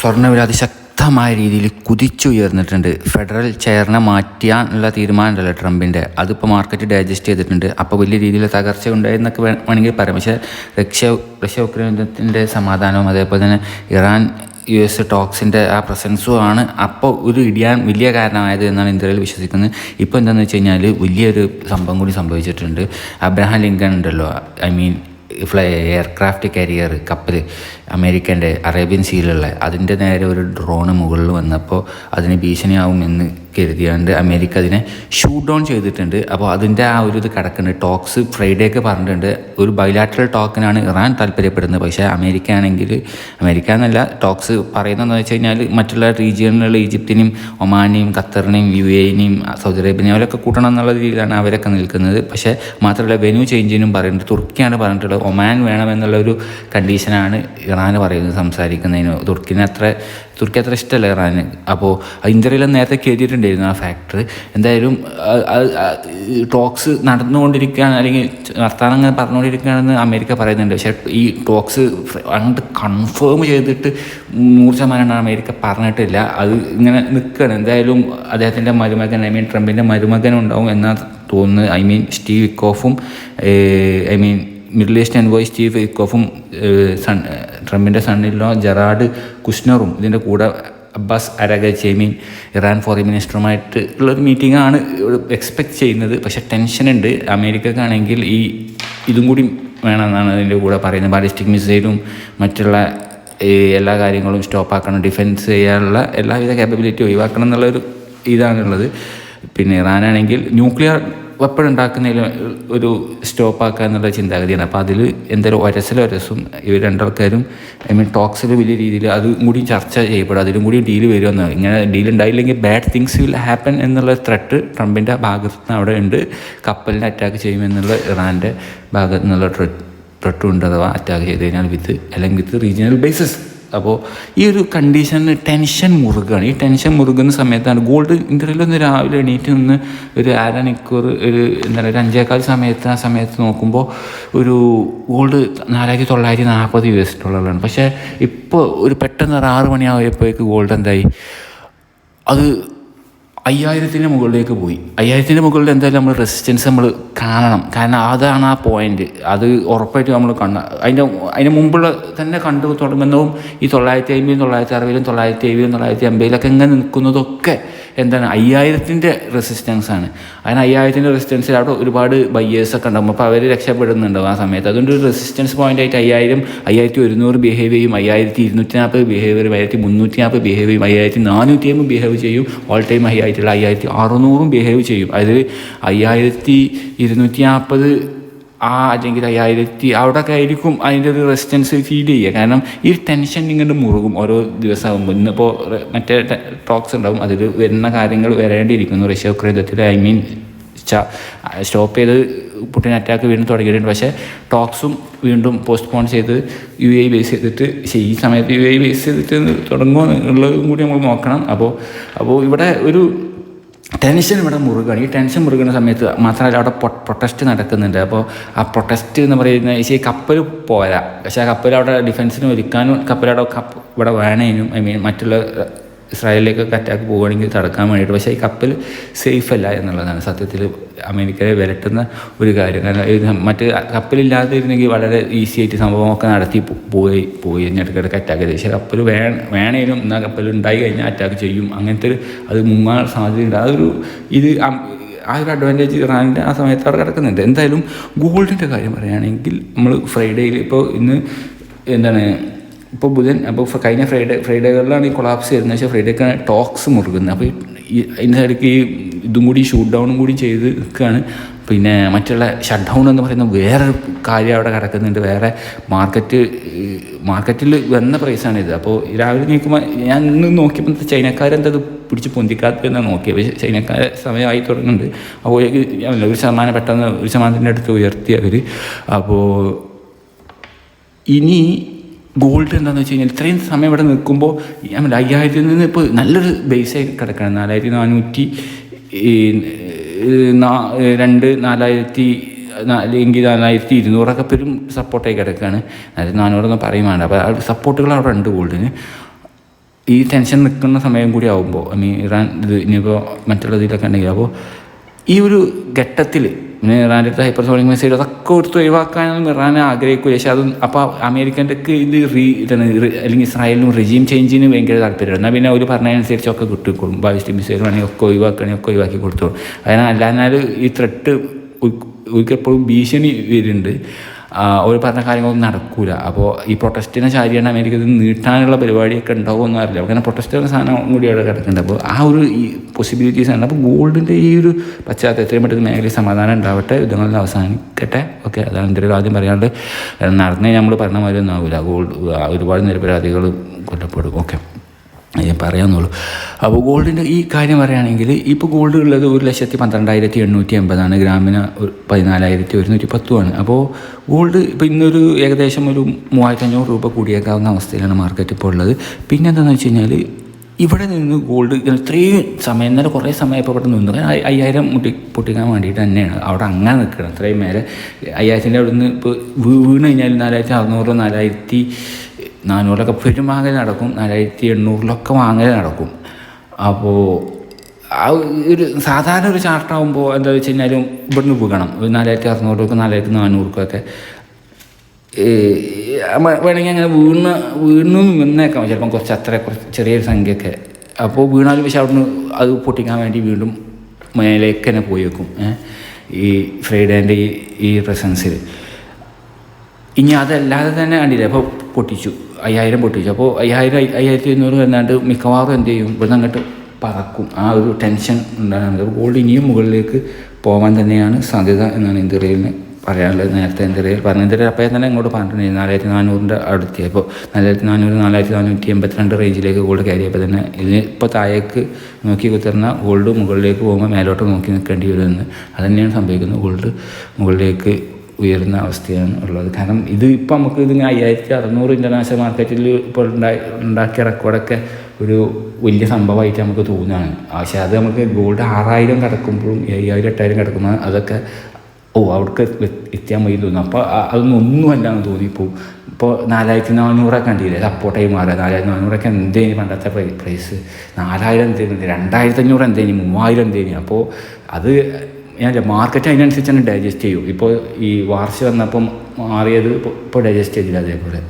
സ്വർണവില അതിശക്തമായ രീതിയിൽ കുതിച്ചുയർന്നിട്ടുണ്ട്. ഫെഡറൽ ചെയറിനെ മാറ്റാനുള്ള തീരുമാനമുണ്ടല്ലോ ട്രംപിന്റെ അതിപ്പോൾ മാർക്കറ്റ് ഡൈജസ്റ്റ് ചെയ്തിട്ടുണ്ട്. അപ്പോൾ വലിയ രീതിയിൽ തകർച്ച ഉണ്ടായെന്നൊക്കെ വേണമെങ്കിൽ പറയാം. പക്ഷേ റഷ്യ റഷ്യ ഉക്രൈൻ യുദ്ധത്തിന്റെ സമാധാനവും അതേപോലെ തന്നെ ഇറാൻ യു എസ് ടോക്സിന്റെ ആ പ്രസൻസും ആണ് അപ്പോൾ ഒരു ഇടിയാൻ വലിയ കാരണമായത് എന്നാണ് ഇന്ത്യയിൽ വിശ്വസിക്കുന്നത്. ഇപ്പോൾ എന്താണെന്ന് വെച്ച് കഴിഞ്ഞാൽ വലിയൊരു സംഭവം കൂടി സംഭവിച്ചിട്ടുണ്ട്. അബ്രഹാം ലിങ്കൺ ഉണ്ടല്ലോ. I mean fly aircraft carrier കപ്പൽ അമേരിക്കന്റെ അറേബ്യൻ സീലുള്ള അതിന്റെ നേരെ ഒരു ഡ്രോണ് മുകളിൽ വന്നപ്പോൾ അതിന് ഭീഷണിയാവും എന്ന് കരുതിയാണ്ട് അമേരിക്ക അതിനെ ഷൂട്ട് ഡൗൺ ചെയ്തിട്ടുണ്ട്. അപ്പോൾ അതിന്റെ ആ ഒരു ഇത് കിടക്കുന്നുണ്ട്. ടോക്സ് ഫ്രൈഡേ ഒക്കെ പറഞ്ഞിട്ടുണ്ട്. ഒരു ബൈലാറ്ററൽ ടോക്കിനാണ് ഇറാൻ താല്പര്യപ്പെടുന്നത്. പക്ഷേ അമേരിക്ക ആണെങ്കിൽ അമേരിക്ക എന്നല്ല ടോക്സ് പറയുന്നതെന്ന് വെച്ച് കഴിഞ്ഞാൽ മറ്റുള്ള റീജിയണിലുള്ള ഈജിപ്തിനെയും ഒമാനെയും ഖത്തറിനെയും യു എനെയും സൗദി അറേബ്യനെയും അവരൊക്കെ കൂട്ടണം എന്നുള്ള രീതിയിലാണ് അവരൊക്കെ നിൽക്കുന്നത്. പക്ഷേ മാത്രമല്ല വെന്യൂ ചേഞ്ചിനും പറയുന്നത് തുർക്കിയാണ് പറഞ്ഞിട്ടുള്ളത്. ഒമാൻ വേണമെന്നുള്ള ഒരു കണ്ടീഷനാണ് ഇറാൻ പറയുന്നത് സംസാരിക്കുന്നതിന്. തുർക്കിനെ അത്ര തുർക്കി അത്ര ഇഷ്ടമല്ല ഇറാന് അപ്പോൾ ഇന്ത്യയിലും നേരത്തെ കയറ്റിയിട്ടുണ്ടായിരുന്നു ആ ഫാക്ടറി എന്തായാലും ടോക്സ് നടന്നുകൊണ്ടിരിക്കുകയാണ് അല്ലെങ്കിൽ വർത്തമാനം അങ്ങനെ പറഞ്ഞുകൊണ്ടിരിക്കുകയാണെന്ന് അമേരിക്ക പറയുന്നുണ്ട്. പക്ഷേ ഈ ടോക്സ് അങ്ങോട്ട് കൺഫേം ചെയ്തിട്ട് നൂറ് ശതമാനമാണ് അമേരിക്ക പറഞ്ഞിട്ടില്ല. അത് ഇങ്ങനെ നിൽക്കുകയാണ്. എന്തായാലും അദ്ദേഹത്തിന്റെ മരുമകൻ ഐ മീൻ ട്രംപിന്റെ മരുമകൻ ഉണ്ടാവും എന്നാണ് തോന്നുന്നത് I mean Steve വിക്കോഫും I mean middle east envoy Steve വിക്കോഫും son ട്രംപിന്റെ സണ്ണിലോ ജെറാഡ് കുഷ്നറും ഇതിന്റെ കൂടെ അബ്ബാസ് അരഗ ഐ ഇറാൻ ഫോറിൻ മിനിസ്റ്ററുമായിട്ട് ഉള്ളൊരു മീറ്റിംഗ് ആണ് എക്സ്പെക്ട് ചെയ്യുന്നത്. പക്ഷേ ടെൻഷനുണ്ട് അമേരിക്കക്കാണെങ്കിൽ ഈ ഇതും കൂടി വേണമെന്നാണ് അതിന്റെ കൂടെ പറയുന്നത്. ബാലിസ്റ്റിക് മിസൈലും മറ്റുള്ള എല്ലാ കാര്യങ്ങളും സ്റ്റോപ്പാക്കണം ഡിഫെൻസ് ചെയ്യാനുള്ള എല്ലാവിധ ക്യാപ്പബിലിറ്റി ഒഴിവാക്കണം എന്നുള്ളൊരു ഇതാണുള്ളത്. പിന്നെ ഇറാനാണെങ്കിൽ ന്യൂക്ലിയർ വെപ്പൺ ഉണ്ടാക്കുന്നതിൽ ഒരു സ്റ്റോപ്പ് ആക്കുക എന്നുള്ള ചിന്താഗതിയാണ്. അപ്പോൾ അതിൽ എന്തായാലും ഒരസലൊരസും ഇവർ രണ്ടാൾക്കാരും ഐ മീൻ ടോക്സിൽ വലിയ രീതിയിൽ അതും കൂടി ചർച്ച ചെയ്യപ്പെടും. അതിലും കൂടി ഡീൽ വരുമെന്ന്. ഇങ്ങനെ ഡീൽ ഉണ്ടായില്ലെങ്കിൽ ബാഡ് തിങ്സ് വിൽ ഹാപ്പൻ എന്നുള്ള ത്രെട്ട് ട്രംപിന്റെ ഭാഗത്ത് നിന്ന് അവിടെ ഉണ്ട്. കപ്പലിനെ അറ്റാക്ക് ചെയ്യുമെന്നുള്ള ഇറാന്റെ ഭാഗത്തു നിന്നുള്ള ത്രെട്ടും ഉണ്ട് അഥവാ അറ്റാക്ക് ചെയ്ത് കഴിഞ്ഞാൽ വിത്ത് അല്ലെങ്കിൽ വിത്ത് റീജിയണൽ ബേസിസ്. അപ്പോൾ ഈ ഒരു കണ്ടീഷനിൽ ടെൻഷൻ മുറുകയാണ് ഈ ടെൻഷൻ മുറുകുന്ന സമയത്താണ് ഗോൾഡ് ഇന്ത്യയിൽ ഒന്ന് രാവിലെ എണീറ്റ് നിന്ന് ഒരു അരമണിക്കൂർ ഒരു എന്താ പറയുക ഒരു അഞ്ചേക്കാൽ സമയത്ത് ആ സമയത്ത് നോക്കുമ്പോൾ ഒരു ഗോൾഡ് നാലായിരത്തി തൊള്ളായിരത്തി നാൽപ്പത് യു എസ് ഡോളറാണ് പക്ഷേ ഇപ്പോൾ ഒരു പെട്ടെന്ന് ഒരു ആറ് മണിയായപ്പോഴേക്ക് ഗോൾഡ് എന്തായി? അത് അയ്യായിരത്തിന്റെ മുകളിലേക്ക് പോയി. അയ്യായിരത്തിന്റെ മുകളിൽ എന്തായാലും നമ്മൾ റെസിസ്റ്റൻസ് നമ്മൾ കാണണം. കാരണം അതാണ് ആ പോയിന്റ് അത് ഉറപ്പായിട്ട് നമ്മൾ കണ്ട അതിന്റെ അതിന് മുമ്പുള്ള തന്നെ കണ്ടു തുടങ്ങുന്നതും ഈ തൊള്ളായിരത്തി അമ്പതിലും തൊള്ളായിരത്തി അറുപതിലും തൊള്ളായിരത്തി എഴുപതിലും തൊള്ളായിരത്തി അമ്പതിലൊക്കെ ഇങ്ങനെ നിൽക്കുന്നതൊക്കെ എന്താണ് അയ്യായിരത്തിന്റെ റെസിസ്റ്റൻസ് ആണ്. അതിന് അയ്യായിരത്തിന്റെ റെസിസ്റ്റൻസിൽ അവിടെ ഒരുപാട് ബയ്യേഴ്സൊക്കെ ഉണ്ടാകും അപ്പോൾ അവർ രക്ഷപ്പെടുന്നുണ്ടാവും ആ സമയത്ത്. അതുകൊണ്ട് ഒരു റെസിസ്റ്റൻസ് പോയിന്റ് ആയിട്ട് അയ്യായിരം അയ്യായിരത്തി ഒരുന്നൂറ് ബിഹേവ് ചെയ്യും. അയ്യായിരത്തി ഇരുന്നൂറ്റി നാൽപ്പത് ബിഹേവ് ചെയ്യും. അയ്യായിരത്തി മുന്നൂറ്റി നാൽപ്പത് ബിഹേവ് ചെയ്യും. അയ്യായിരത്തി നാനൂറ്റി അമ്പത് ബിഹേവ് ചെയ്യും. ഓൾ ടൈം ഹൈ ആയിട്ടുള്ള അയ്യായിരത്തി അറുന്നൂറും ബിഹേവ് ചെയ്യും. അതിൽ അയ്യായിരത്തി ഇരുന്നൂറ്റി നാൽപ്പത് ആ അല്ലെങ്കിൽ അയ്യായിരത്തി അവിടെയൊക്കെ ആയിരിക്കും അതിന്റെ ഒരു റെസിസ്റ്റൻസ് ഫീൽ ചെയ്യുക. കാരണം ഈ ടെൻഷൻ ഇങ്ങനെ മുറുകും ഓരോ ദിവസമാകുമ്പോൾ. ഇന്നിപ്പോൾ മറ്റേ ടോക്സ് ഉണ്ടാവും. അതിൽ വരുന്ന കാര്യങ്ങൾ വരേണ്ടിയിരിക്കുന്നു. റഷ്യ ഉക്രൈൻ യുദ്ധത്തിൽ ഐ മീൻ സ്റ്റോപ്പ് ചെയ്ത് പുട്ടിൻ അറ്റാക്ക് വീണ്ടും തുടങ്ങിയിട്ടുണ്ട്. പക്ഷേ ടോക്സും വീണ്ടും പോസ്റ്റ്പോൺ ചെയ്ത് യു എ ബേസ് ചെയ്തിട്ട് പക്ഷേ ഈ സമയത്ത് യു എ ബേസ് ചെയ്തിട്ട് തുടങ്ങുമോ എന്നുള്ളതും കൂടി നമ്മൾ നോക്കണം. അപ്പോൾ അപ്പോൾ ഇവിടെ ഒരു ടെൻഷൻ ഇവിടെ മുറുകയാണ് ഈ ടെൻഷൻ മുറുകുന്ന സമയത്ത് മാത്രമല്ല അവിടെ പ്രൊട്ടസ്റ്റ് നടക്കുന്നുണ്ട്. അപ്പോൾ ആ പ്രൊട്ടസ്റ്റ് എന്ന് പറയുന്നത് ഈ കപ്പൽ പോരാ. പക്ഷേ ആ കപ്പൽ അവിടെ ഡിഫൻസിന് ഒരുക്കാനും കപ്പൽ അവിടെ ഇവിടെ വേണേനും ഐ മീൻ മറ്റുള്ള ഇസ്രായേലിലേക്കൊക്കെ അറ്റാക്ക് പോവുകയാണെങ്കിൽ തടക്കാൻ വേണ്ടിയിട്ട്. പക്ഷേ ഈ കപ്പൽ സേഫ് അല്ല എന്നുള്ളതാണ് സത്യത്തിൽ അമേരിക്കയെ വിരട്ടുന്ന ഒരു കാര്യം. കാരണം മറ്റ് കപ്പലില്ലാതിരുന്നെങ്കിൽ വളരെ ഈസി ആയിട്ട് സംഭവമൊക്കെ നടത്തി പോയി പോയി പോയി ഇടയ്ക്കിടയ്ക്ക് അറ്റാക്ക് ചെയ്തു. പക്ഷേ കപ്പൽ വേ വേണേലും എന്നാൽ കപ്പൽ ഉണ്ടായി കഴിഞ്ഞാൽ അറ്റാക്ക് ചെയ്യും. അങ്ങനത്തെ ഒരു അത് മുങ്ങാൻ സാധ്യതയുണ്ട്. അതൊരു ഇത് ആ ഒരു അഡ്വാന്റേജ് ഇറാനിന്റെ ആ സമയത്ത് അവർ കിടക്കുന്നുണ്ട്. എന്തായാലും ഗോൾഡിന്റെ കാര്യം പറയുകയാണെങ്കിൽ നമ്മൾ ഫ്രൈഡേയിൽ ഇപ്പോൾ ഇന്ന് എന്താണ് ഇപ്പോൾ ബുധൻ അപ്പോൾ കഴിഞ്ഞ ഫ്രൈഡേ ഫ്രൈഡേകളിലാണ് ഈ കൊളാപ്സ് വരുന്നത്. പക്ഷേ ഫ്രൈഡേക്കാണ് ടോക്സ് മുറുകുന്നത്. അപ്പോൾ ഈ അതിന്റെ ഇടയ്ക്ക് ഈ ഇതും കൂടി ഷൂട്ട് ഡൗണും കൂടി ചെയ്ത് നിൽക്കുകയാണ്. പിന്നെ മറ്റുള്ള ഷട്ട് ഡൗൺ എന്ന് പറയുന്ന വേറെ കാര്യം അവിടെ കിടക്കുന്നുണ്ട്. വേറെ മാർക്കറ്റ് മാർക്കറ്റിൽ വന്ന പ്രൈസാണിത് അപ്പോൾ രാവിലെ നീക്കുമ്പോൾ ഞാൻ ഇന്ന് നോക്കിയപ്പോൾ ചൈനക്കാരെന്തത് പിടിച്ച് പൊന്തിക്കാത്തതെന്നാണ് നോക്കിയത് പക്ഷേ ചൈനക്കാരെ സമയമായി തുടങ്ങുന്നുണ്ട്. അപ്പോൾ ഒരു ശതമാനം പെട്ടെന്ന് ഒരു ശതമാനത്തിന്റെ അടുത്ത് ഉയർത്തി അവർ അപ്പോൾ ഇനി ഗോൾഡ് എന്താണെന്ന് വെച്ച് കഴിഞ്ഞാൽ ഇത്രയും സമയം ഇവിടെ നിൽക്കുമ്പോൾ ഞാൻ അയ്യായിരത്തിൽ നിന്ന് ഇപ്പോൾ നല്ലൊരു ബേസായി കിടക്കണം നാലായിരത്തി നാനൂറ്റി രണ്ട് നാലായിരത്തി അല്ലെങ്കിൽ നാലായിരത്തി ഇരുന്നൂറൊക്കെ പേരും സപ്പോർട്ടായി കിടക്കുകയാണ്. അതായത് നാനൂറൊന്നും പറയും വേണ്ട അപ്പോൾ സപ്പോർട്ടുകൾ അവിടെ ഉണ്ട് ഗോൾഡിന്. ഈ ടെൻഷൻ നിൽക്കുന്ന സമയം കൂടി ആകുമ്പോൾ ഐ മീൻ ഇറാൻ ഇത് ഇനിയിപ്പോൾ മറ്റുള്ള ഇതിലൊക്കെ ഉണ്ടെങ്കിൽ അപ്പോൾ ഈ ഒരു ഘട്ടത്തിൽ പിന്നെ ഇറാന്റെ ഹൈപ്പർസോണിക് മിസൈൽ അതൊക്കെ കൊടുത്ത് ഒഴിവാക്കാനൊന്നും ഇറാൻ ആഗ്രഹിക്കില്ല പക്ഷേ അതും അപ്പോൾ അമേരിക്കന്റെ ഒക്കെ ഇത് റീ ഇതാണ് അല്ലെങ്കിൽ ഇസ്രായേലിനും റിജീം ചേഞ്ചിന് ഭയങ്കര താല്പര്യം എന്നാൽ പിന്നെ അവർ പറഞ്ഞതനുസരിച്ചൊക്കെ കിട്ടിക്കോളും. ബാലിസ്റ്റിക് മിസൈൽ വേണമെങ്കിൽ ഒക്കെ ഒഴിവാക്കണമെങ്കിൽ ഒക്കെ ഒഴിവാക്കി കൊടുത്തോളും. അതിനാൽ അല്ലാഞ്ഞാൽ ഈ ത്രെട്ട് ഒരിക്കപ്പോഴും ഭീഷണി വരുന്നുണ്ട്. അവർ പറഞ്ഞ കാര്യങ്ങളൊന്നും നടക്കില്ല അപ്പോൾ ഈ പ്രൊട്ടസ്റ്റിനെ ശാരിയാണ് അമേരിക്ക ഇത് നീട്ടാനുള്ള പരിപാടിയൊക്കെ ഉണ്ടാവുമെന്ന് അറിയില്ല. അങ്ങനെ പ്രൊട്ടസ്റ്റ് എന്ന സാധനം കൂടി അവിടെ കിടക്കുന്നുണ്ട്. അപ്പോൾ ആ ഒരു ഈ പോസിബിലിറ്റീസ് ആണ്. അപ്പോൾ ഗോൾഡിന്റെ ഈ ഒരു പശ്ചാത്തലം എത്രയും പെട്ടെന്ന് മേഖലയിൽ സമാധാനം ഉണ്ടാവട്ടെ. യുദ്ധങ്ങളിൽ അവസാനിക്കട്ടെ. ഓക്കെ. അതാണ് എന്റെ ഒരു ആദ്യം പറയാനുള്ളത്. നടന്നേ നമ്മൾ പറഞ്ഞ മാതിരി ഒന്നും ആവില്ല ഗോൾഡ് ഒരുപാട് നിരപരാധികൾ കൊല്ലപ്പെടും. ഓക്കെ. പറയാമെന്നുള്ളൂ അപ്പോൾ ഗോൾഡിന്റെ ഈ കാര്യം പറയുകയാണെങ്കിൽ ഇപ്പോൾ ഗോൾഡ് ഉള്ളത് ഒരു ലക്ഷത്തി പന്ത്രണ്ടായിരത്തി എണ്ണൂറ്റി എൺപതാണ് ഗ്രാമിന് പതിനാലായിരത്തി ഒരുന്നൂറ്റി പത്തുമാണ് അപ്പോൾ ഗോൾഡ് ഇപ്പോൾ ഇന്നൊരു ഏകദേശം ഒരു മൂവായിരത്തി അഞ്ഞൂറ് രൂപ കൂടിയേക്കാവുന്ന അവസ്ഥയിലാണ് മാർക്കറ്റ് ഇപ്പോൾ ഉള്ളത്. പിന്നെ എന്താണെന്ന് വെച്ച് കഴിഞ്ഞാൽ ഇവിടെ നിന്ന് ഗോൾഡ് ഇത്രയും സമയം ഇന്നലെ കുറേ സമയം ഇപ്പോൾ ഇവിടെ നിന്നു. അയ്യായിരം മുട്ടി പൊട്ടിക്കാൻ വേണ്ടിയിട്ട് തന്നെയാണ്. അവിടെ അങ്ങനെ നിൽക്കണം. അത്രയും മേലെ അയ്യായിരത്തിന്റെ അവിടെ നിന്ന് ഇപ്പോൾ വീണ് കഴിഞ്ഞാൽ നാലായിരത്തി അറുന്നൂറ് നാലായിരത്തി നാനൂറിലൊക്കെ പെരും വാങ്ങൽ നടക്കും. നാലായിരത്തി എണ്ണൂറിലൊക്കെ വാങ്ങൽ നടക്കും. അപ്പോൾ ആ ഒരു സാധാരണ ഒരു ചാർട്ടാകുമ്പോൾ എന്താ വെച്ച് കഴിഞ്ഞാലും ഇവിടുന്ന് പോകണം ഒരു നാലായിരത്തി അറുന്നൂറിലൊക്കെ നാലായിരത്തി നാനൂറിലൊക്കെ വേണമെങ്കിൽ അങ്ങനെ വീണ് വീണ് നിന്നേക്കാം. ചിലപ്പം കുറച്ച് അത്ര കുറച്ച് ചെറിയൊരു സംഖ്യയൊക്കെ. അപ്പോൾ വീണാലും പക്ഷെ അവിടുന്ന് അത് പൊട്ടിക്കാൻ വേണ്ടി വീണ്ടും മേലേക്ക് തന്നെ പോയി വെക്കും ഈ ഫ്രൈഡേന്റെ ഈ ഈ പ്രസൻസിൽ ഇനി അതല്ലാതെ തന്നെ കണ്ടില്ല? അപ്പോൾ പൊട്ടിച്ചു. അയ്യായിരം പൊട്ടിച്ചു. അപ്പോൾ അയ്യായിരം അയ്യ- അയ്യായിരത്തി ഇരുന്നൂറ് എന്നാണ്ട് മിക്കവാറും എന്ത് ചെയ്യും? ഇവിടുന്ന് അങ്ങോട്ട് പറക്കും. ആ ഒരു ടെൻഷൻ ഉണ്ടാകുന്നത് അപ്പോൾ ഗോൾഡ് ഇനിയും മുകളിലേക്ക് പോകാൻ തന്നെയാണ് സാധ്യത എന്നാണ് ഇന്ത്യയിലിന് പറയാനുള്ളത്. നേരത്തെ ഇന്ത്യയിൽ പറഞ്ഞ ഇന്ത്യയിൽ അപ്പോൾ തന്നെ ഇങ്ങോട്ട് പറഞ്ഞിട്ടുണ്ട്. നാലായിരത്തി നാനൂറിന്റെ അടുത്ത്. അപ്പോൾ നാലായിരത്തി നാനൂറ് നാലായിരത്തി നാനൂറ്റി എൺപത്തിരണ്ട് റേഞ്ചിലേക്ക് ഗോൾഡ് കയറിയപ്പോൾ തന്നെ ഇതിന് ഇപ്പോൾ താഴേക്ക് നോക്കി കുത്തിരുന്ന ഗോൾഡ് മുകളിലേക്ക് പോകുമ്പോൾ മേലോട്ട് നോക്കി നിൽക്കേണ്ടി വരുമെന്ന്. അത് സംഭവിക്കുന്നത്. ഗോൾഡ് മുകളിലേക്ക് ഉയരുന്ന അവസ്ഥയാണ് ഉള്ളത്. കാരണം ഇത് ഇപ്പം നമുക്ക് ഇതിങ്ങനെ അയ്യായിരത്തി അറുന്നൂറ് ഇന്റർനാഷണൽ മാർക്കറ്റിൽ ഇപ്പോൾ ഉണ്ടായി ഉണ്ടാക്കിയ റെക്കോർഡൊക്കെ ഒരു വലിയ സംഭവമായിട്ട് നമുക്ക് തോന്നുകയാണ്. പക്ഷേ അത് നമുക്ക് ഗോൾഡ് ആറായിരം കിടക്കുമ്പോഴും അയ്യായിരം എട്ടായിരം കിടക്കുമ്പോൾ അതൊക്കെ ഓ അവിടേക്ക് എത്തിയാൽ മതി തോന്നുന്നു. അപ്പോൾ അതൊന്നും ഒന്നുമല്ല എന്ന് തോന്നിപ്പോവും ഇപ്പോൾ നാലായിരത്തി നാനൂറൊക്കെ കണ്ടില്ലേ? സപ്പോർട്ടായി മാറുക നാലായിരത്തി നാനൂറൊക്കെ എന്തേനി പണ്ടത്തെ പ്രൈ പ്രൈസ് നാലായിരം എന്തേനി? രണ്ടായിരത്തി അഞ്ഞൂറ് എന്തേനി? മൂവായിരം എന്തേനി? അപ്പോൾ അത് ഞാൻ മാർക്കറ്റ് അതിനനുസരിച്ച് തന്നെ ഡൈജസ്റ്റ് ചെയ്യും. ഇപ്പോൾ ഈ വാർച്ച വന്നപ്പം മാറിയത് ഇപ്പോൾ ഡൈജസ്റ്റ് ചെയ്തില്ല അതേപോലെ.